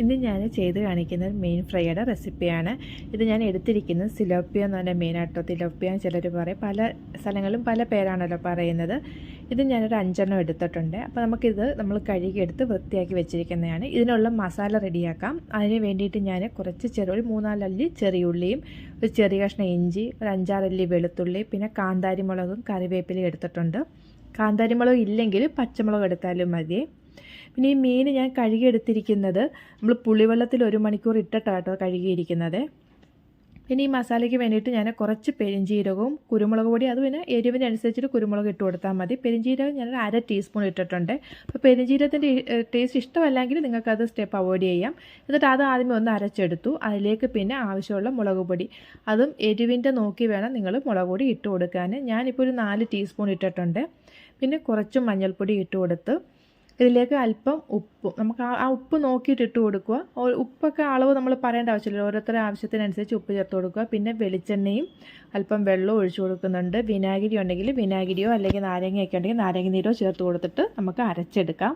ഇന്ന് ഞാൻ ചെയ്ത് കാണിക്കുന്നത് മീൻ ഫ്രൈയുടെ റെസിപ്പിയാണ് ഇത് ഞാൻ എടുത്തിരിക്കുന്നത് സിലോപ്പിയ എന്ന് പറഞ്ഞ മീനാട്ടോ തിലോപ്പിയ ചിലർ പറയും. പല സ്ഥലങ്ങളിലും പല പേരാണല്ലോ പറയുന്നത്. ഇത് ഞാനൊരു അഞ്ചെണ്ണം എടുത്തിട്ടുണ്ട്. അപ്പോൾ നമുക്കിത് നമ്മൾ കഴുകിയെടുത്ത് വൃത്തിയാക്കി വെച്ചിരിക്കുന്നതാണ്. ഇതിനുള്ള മസാല റെഡിയാക്കാം. അതിന് വേണ്ടിയിട്ട് ഞാൻ കുറച്ച് ചെറിയ ഒരു മൂന്നാലല്ലി ചെറിയുള്ളിയും ഒരു ചെറിയ കഷ്ണം ഇഞ്ചി ഒരു അഞ്ചാറല്ലി വെളുത്തുള്ളി പിന്നെ കാന്താരി മുളകും കറിവേപ്പിലയും എടുത്തിട്ടുണ്ട്. കാന്താരി മുളക് ഇല്ലെങ്കിൽ പച്ചമുളക് എടുത്താലും മതി. ഈ മീൻ ഞാൻ കഴുകിയെടുത്തിരിക്കുന്നത് നമ്മൾ പുളിവെള്ളത്തിൽ ഒരു മണിക്കൂർ ഇട്ടിട്ടാട്ടോ കഴുകിയിരിക്കുന്നത്. പിന്നെ ഈ മസാലയ്ക്ക് വേണ്ടിയിട്ട് ഞാൻ കുറച്ച് പെരിഞ്ചീരകവും കുരുമുളക് പൊടി അത് പിന്നെ എരിവിനനുസരിച്ചിട്ട് കുരുമുളക് ഇട്ട് കൊടുത്താൽ മതി. പെരിഞ്ചീരകം ഞാൻ അര ടീസ്പൂൺ ഇട്ടിട്ടുണ്ട്. അപ്പോൾ പെരിഞ്ചീരകത്തിന്റെ ടേസ്റ്റ് ഇഷ്ടമല്ലെങ്കിൽ നിങ്ങൾക്കത് സ്റ്റെപ്പ് അവോയ്ഡ് ചെയ്യാം. എന്നിട്ട് അത് ആദ്യമേ ഒന്ന് അരച്ചെടുത്തു. അതിലേക്ക് പിന്നെ ആവശ്യമുള്ള മുളക് പൊടി. അതും എരിവിന്റെ നോക്കി വേണം നിങ്ങൾ മുളക് പൊടി ഇട്ട് കൊടുക്കാൻ. ഞാനിപ്പോൾ ഒരു നാല് ടീസ്പൂൺ ഇട്ടിട്ടുണ്ട്. പിന്നെ കുറച്ച് മഞ്ഞൾപ്പൊടി ഇട്ട് കൊടുത്ത് ഇതിലേക്ക് അല്പം ഉപ്പും. നമുക്ക് ആ ഉപ്പ് നോക്കിയിട്ട് ഇട്ട് കൊടുക്കുക. ഉപ്പൊക്കെ അളവ് നമ്മൾ പറയേണ്ട ആവശ്യമില്ല. ഓരോരുത്തരുടെ ആവശ്യത്തിനനുസരിച്ച് ഉപ്പ് ചേർത്ത് കൊടുക്കുക. പിന്നെ വെളിച്ചെണ്ണയും അല്പം വെള്ളവും ഒഴിച്ചു കൊടുക്കുന്നുണ്ട്. വിനാഗിരി ഉണ്ടെങ്കിൽ വിനാഗിരിയോ അല്ലെങ്കിൽ നാരങ്ങയൊക്കെ ഉണ്ടെങ്കിൽ നാരങ്ങ നീരോ ചേർത്ത് കൊടുത്തിട്ട് നമുക്ക് അരച്ചെടുക്കാം.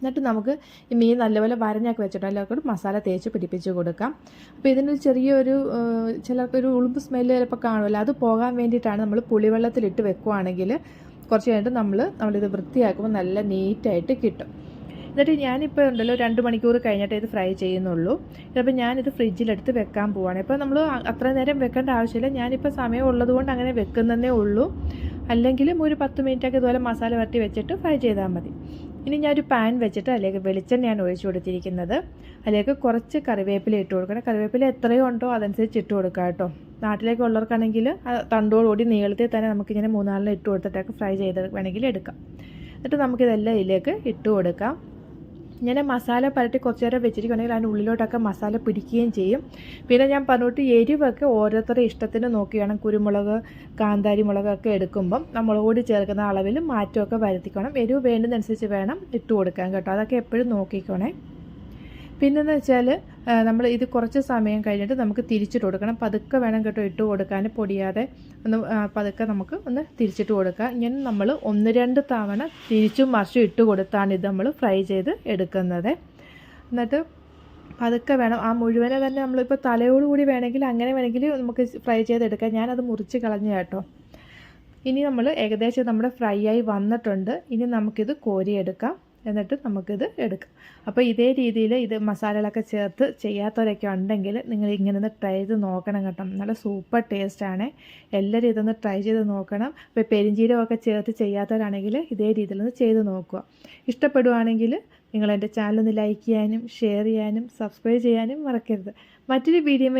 എന്നിട്ട് നമുക്ക് ഈ മീൻ നല്ലപോലെ വരഞ്ഞൊക്കെ വെച്ചിട്ട് എല്ലാവർക്കും മസാല തേച്ച് പിടിപ്പിച്ച് കൊടുക്കാം. അപ്പോൾ ഇതിനൊരു ചെറിയൊരു ചിലർക്കൊരു ഉളുമ്പ് സ്മെല്ല് ചിലപ്പോൾ കാണുമല്ലോ. അത് പോകാൻ വേണ്ടിയിട്ടാണ് നമ്മൾ പുളിവെള്ളത്തിലിട്ട് വെക്കുവാണെങ്കിൽ കുറച്ച് കഴിഞ്ഞിട്ട് നമ്മൾ നമ്മളിത് വൃത്തിയാക്കുമ്പോൾ നല്ല നീറ്റായിട്ട് കിട്ടും. എന്നിട്ട് ഞാനിപ്പോൾ ഉണ്ടല്ലോ രണ്ട് മണിക്കൂർ കഴിഞ്ഞിട്ട് ഇത് ഫ്രൈ ചെയ്യുന്നുള്ളൂ. ചിലപ്പോൾ ഞാനിത് ഫ്രിഡ്ജിലെടുത്ത് വെക്കാൻ പോവാണ്. ഇപ്പോൾ നമ്മൾ അത്ര നേരം വെക്കേണ്ട ആവശ്യമില്ല. ഞാനിപ്പോൾ സമയം ഉള്ളത് കൊണ്ട് അങ്ങനെ വെക്കുന്നതേ ഉള്ളൂ. അല്ലെങ്കിലും ഒരു പത്ത് മിനിറ്റൊക്കെ ഇതുപോലെ മസാല വരട്ടി വെച്ചിട്ട് ഫ്രൈ ചെയ്താൽ മതി. ഇനി ഞാനൊരു പാൻ വെച്ചിട്ട് അതിലേക്ക് വെളിച്ചെണ്ണയാണ് ഒഴിച്ചു കൊടുത്തിരിക്കുന്നത്. അതിലേക്ക് കുറച്ച് കറിവേപ്പില ഇട്ട് കൊടുക്കണം. കറിവേപ്പില എത്രയോ ഉണ്ടോ അതനുസരിച്ച് ഇട്ട് കൊടുക്കുക കേട്ടോ. നാട്ടിലേക്ക് ഉള്ളവർക്കാണെങ്കിൽ തണ്ടോടുകൂടി നീളത്തിൽ തന്നെ നമുക്കിങ്ങനെ മൂന്നാലിന് ഇട്ട് കൊടുത്തിട്ടൊക്കെ ഫ്രൈ ചെയ്ത് വേണമെങ്കിൽ എടുക്കാം. എന്നിട്ട് നമുക്കിതെല്ലാം ഇതിലേക്ക് ഇട്ട് കൊടുക്കാം. ഇങ്ങനെ മസാല പരട്ടി കുറച്ച് നേരം വെച്ചിരിക്കുകയാണെങ്കിൽ അതിന്റെ ഉള്ളിലോട്ടൊക്കെ മസാല പിടിക്കുകയും ചെയ്യും. പിന്നെ ഞാൻ പറഞ്ഞിട്ട് എരിവൊക്കെ ഓരോരുത്തരുടെ ഇഷ്ടത്തിന് നോക്കിയാണ് കുരുമുളക് കാന്താരി മുളകൊക്കെ എടുക്കുമ്പം നമ്മൾ കൂടി ചേർക്കുന്ന അളവിൽ മാറ്റമൊക്കെ വരുത്തിക്കണം. എരിവ് വേണ്ടുന്നതനുസരിച്ച് വേണം ഇട്ട് കൊടുക്കാൻ കേട്ടോ. അതൊക്കെ എപ്പോഴും നോക്കിക്കോണേ. പിന്നെന്ന് വെച്ചാൽ നമ്മൾ ഇത് കുറച്ച് സമയം കഴിഞ്ഞിട്ട് നമുക്ക് തിരിച്ചിട്ട് കൊടുക്കണം. പതുക്കെ വേണം കേട്ടോ ഇട്ട് കൊടുക്കാൻ പൊടിയാതെ. ഒന്ന് പതുക്കെ നമുക്ക് ഒന്ന് തിരിച്ചിട്ട് കൊടുക്കുക ഇങ്ങനെ നമ്മൾ ഒന്ന് രണ്ട് തവണ തിരിച്ചും മറിച്ചും ഇട്ട് കൊടുത്താണ് ഇത് നമ്മൾ ഫ്രൈ ചെയ്ത് എടുക്കുന്നത്. എന്നിട്ട് പതുക്കെ വേണം. ആ മുഴുവനെ തന്നെ നമ്മളിപ്പോൾ തലയോടുകൂടി വേണമെങ്കിൽ അങ്ങനെ വേണമെങ്കിൽ നമുക്ക് ഫ്രൈ ചെയ്തെടുക്കാം ഞാനത് മുറിച്ച് കളഞ്ഞ കേട്ടോ. ഇനി നമ്മൾ ഏകദേശം നമ്മുടെ ഫ്രൈ ആയി വന്നിട്ടുണ്ട്. ഇനി നമുക്കിത് കോരിയെടുക്കാം. എന്നിട്ട് നമുക്കിത് എടുക്കാം. അപ്പോൾ ഇതേ രീതിയിൽ ഇത് മസാലകളൊക്കെ ചേർത്ത് ചെയ്യാത്തവരൊക്കെ ഉണ്ടെങ്കിൽ നിങ്ങൾ ഇങ്ങനെ ഒന്ന് ട്രൈ ചെയ്ത് നോക്കണം കേട്ടോ. നല്ല സൂപ്പർ ടേസ്റ്റാണ് എല്ലാവരും ഇതൊന്ന് ട്രൈ ചെയ്ത് നോക്കണം. അപ്പോൾ പെരിഞ്ചീരകമൊക്കെ ചേർത്ത് ചെയ്യാത്തവരാണെങ്കിൽ ഇതേ രീതിയിൽ ഒന്ന് ചെയ്ത് നോക്കുക. ഇഷ്ടപ്പെടുവാണെങ്കിൽ നിങ്ങൾ എന്റെ ചാനൽ ഒന്ന് ലൈക്ക് ചെയ്യാനും ഷെയർ ചെയ്യാനും സബ്സ്ക്രൈബ് ചെയ്യാനും മറക്കരുത്. മറ്റൊരു വീഡിയോ